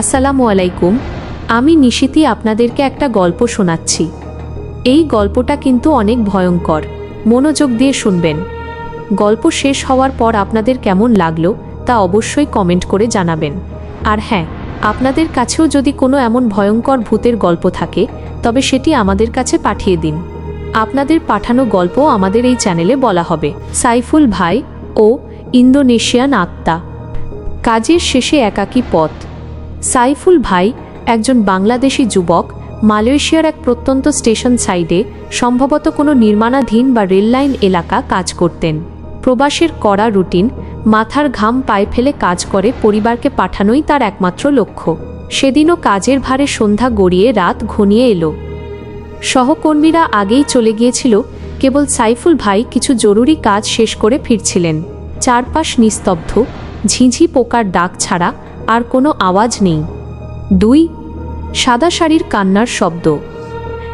আসসালামু আলাইকুম, আমি নিশিতি আপনাদেরকে একটা গল্প শোনাচ্ছি। এই গল্পটা কিন্তু অনেক ভয়ঙ্কর, মনোযোগ দিয়ে শুনবেন। গল্প শেষ হওয়ার পর আপনাদের কেমন লাগল তা অবশ্যই কমেন্ট করে জানাবেন। আর হ্যাঁ আপনাদের কাছেও যদি কোনো এমন ভয়ঙ্কর ভূতের গল্প থাকে, তবে সেটি আমাদের কাছে পাঠিয়ে দিন। আপনাদের পাঠানো গল্প আমাদের এই চ্যানেলে বলা হবে। সাইফুল ভাই ও ইন্দোনেশিয়ান আত্মা। কাজের শেষে একাকী পথ। সাইফুল ভাই, একজন বাংলাদেশি যুবক, মালয়েশিয়ার এক প্রত্যন্ত স্টেশন সাইডে সম্ভবত কোনো নির্মাণাধীন বা রেললাইন এলাকা কাজ করতেন। প্রবাসের কড়া রুটিন, মাথার ঘাম পায়ে ফেলে কাজ করে পরিবারকে পাঠানোই তার একমাত্র লক্ষ্য। সেদিনও কাজের ভারে সন্ধ্যা গড়িয়ে রাত ঘনিয়ে এলো। সহকর্মীরা আগেই চলে গিয়েছিল, কেবল সাইফুল ভাই কিছু জরুরি কাজ শেষ করে ফিরছিলেন। চারপাশ নিস্তব্ধ, ঝিঝি পোকার ডাক ছাড়া আর কোনো আওয়াজ নেই। দুই, সাদা শাড়ির কান্নার শব্দ।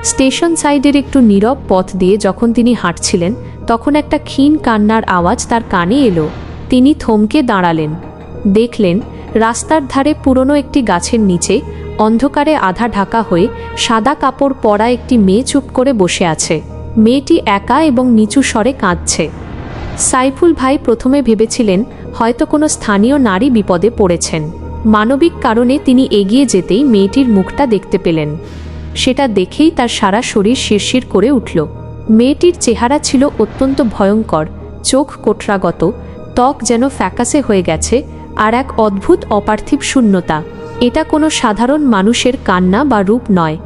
স্টেশন সাইডের একটু নীরব পথ দিয়ে যখন তিনি হাঁটছিলেন, তখন একটা ক্ষীণ কান্নার আওয়াজ তার কানে এলো। তিনি থমকে দাঁড়ালেন। দেখলেন, রাস্তার ধারে পুরনো একটি গাছের নিচে অন্ধকারে আধা ঢাকা হয়ে সাদা কাপড় পরা একটি মেয়ে চুপ করে বসে আছে। মেয়েটি একা এবং নিচু স্বরে কাঁদছে। সাইফুল ভাই প্রথমে ভেবেছিলেন, হয়তো কোনো স্থানীয় নারী বিপদে পড়েছেন। মানবিক কারণে তিনি এগিয়ে যেতেই মেয়েটির মুখটা দেখতে পেলেন। সেটা দেখেই তার সারা শরীর শিরশির করে উঠল। মেয়েটির চেহারা ছিল অত্যন্ত ভয়ঙ্কর, চোখ কোটরাগত, ত্বক যেন ফ্যাকাসে হয়ে গেছে আর এক অদ্ভুত অপার্থিব শূন্যতা। এটা কোনো সাধারণ মানুষের কান্না বা রূপ নয়।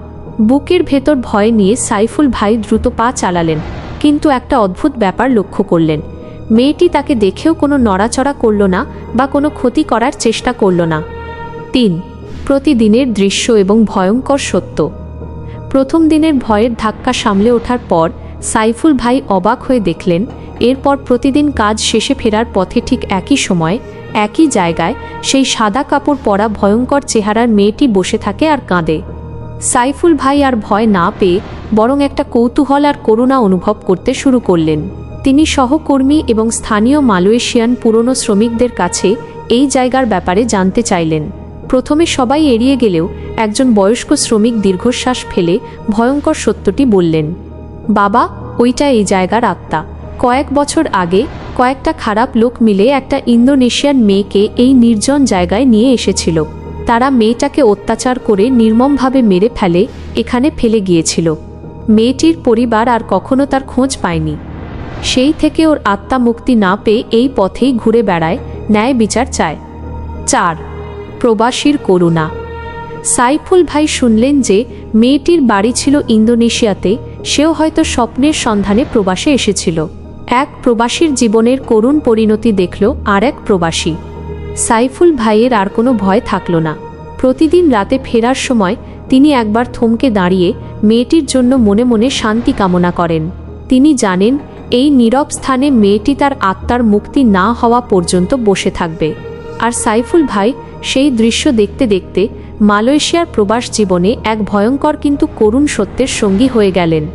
বুকের ভেতর ভয় নিয়ে সাইফুল ভাই দ্রুত পা চালালেন, কিন্তু একটা অদ্ভুত ব্যাপার লক্ষ্য করলেন। মেয়েটি তাকে দেখেও কোনো নড়াচড়া করল না বা কোনো ক্ষতি করার চেষ্টা করল না। তিন, প্রতিদিনের দৃশ্য এবং ভয়ঙ্কর সত্য। প্রথম দিনের ভয়ের ধাক্কা সামলে ওঠার পর সাইফুল ভাই অবাক হয়ে দেখলেন, এরপর প্রতিদিন কাজ শেষে ফেরার পথে ঠিক একই সময়, একই জায়গায় সেই সাদা কাপড় পরা ভয়ঙ্কর চেহারার মেয়েটি বসে থাকে আর কাঁদে। সাইফুল ভাই আর ভয় না পেয়ে বরং একটা কৌতূহল আর করুণা অনুভব করতে শুরু করলেন। তিনি সহকর্মী এবং স্থানীয় মালয়েশিয়ান পুরনো শ্রমিকদের কাছে এই জায়গার ব্যাপারে জানতে চাইলেন। প্রথমে সবাই এড়িয়ে গেলেও একজন বয়স্ক শ্রমিক দীর্ঘশ্বাস ফেলে ভয়ঙ্কর সত্যটি বললেন, বাবা, ওইটা এই জায়গার আত্মা। কয়েক বছর আগে কয়েকটা খারাপ লোক মিলে একটা ইন্দোনেশিয়ান মেয়েকে এই নির্জন জায়গায় নিয়ে এসেছিল। তারা মেয়েটাকে অত্যাচার করে নির্মমভাবে মেরে ফেলে, এখানে ফেলে গিয়েছিল। মেয়েটির পরিবার আর কখনো তার খোঁজ পায়নি। সেই থেকে ওর আত্মা মুক্তি না পেয়ে এই পথেই ঘুরে বেড়ায়, ন্যায় বিচার চায়। চার, প্রবাসীর করুণা। সাইফুল ভাই শুনলেন যে মেয়েটির বাড়ি ছিল ইন্দোনেশিয়াতে, সেও হয়তো স্বপ্নের সন্ধানে প্রবাসে এসেছিল। এক প্রবাসীর জীবনের করুণ পরিণতি দেখল আর এক প্রবাসী। সাইফুল ভাইয়ের আর কোনো ভয় থাকল না। প্রতিদিন রাতে ফেরার সময় তিনি একবার থমকে দাঁড়িয়ে মেয়েটির জন্য মনে মনে শান্তি কামনা করেন। তিনি জানেন এই নীরব স্থানে মেয়েটি তার আত্মার মুক্তি না হওয়া পর্যন্ত বসে থাকবে। আর সাইফুল ভাই সেই দৃশ্য দেখতে দেখতে মালয়েশিয়ার প্রবাস জীবনে এক ভয়ঙ্কর কিন্তু করুণ সত্যের সঙ্গী হয়ে গেলেন।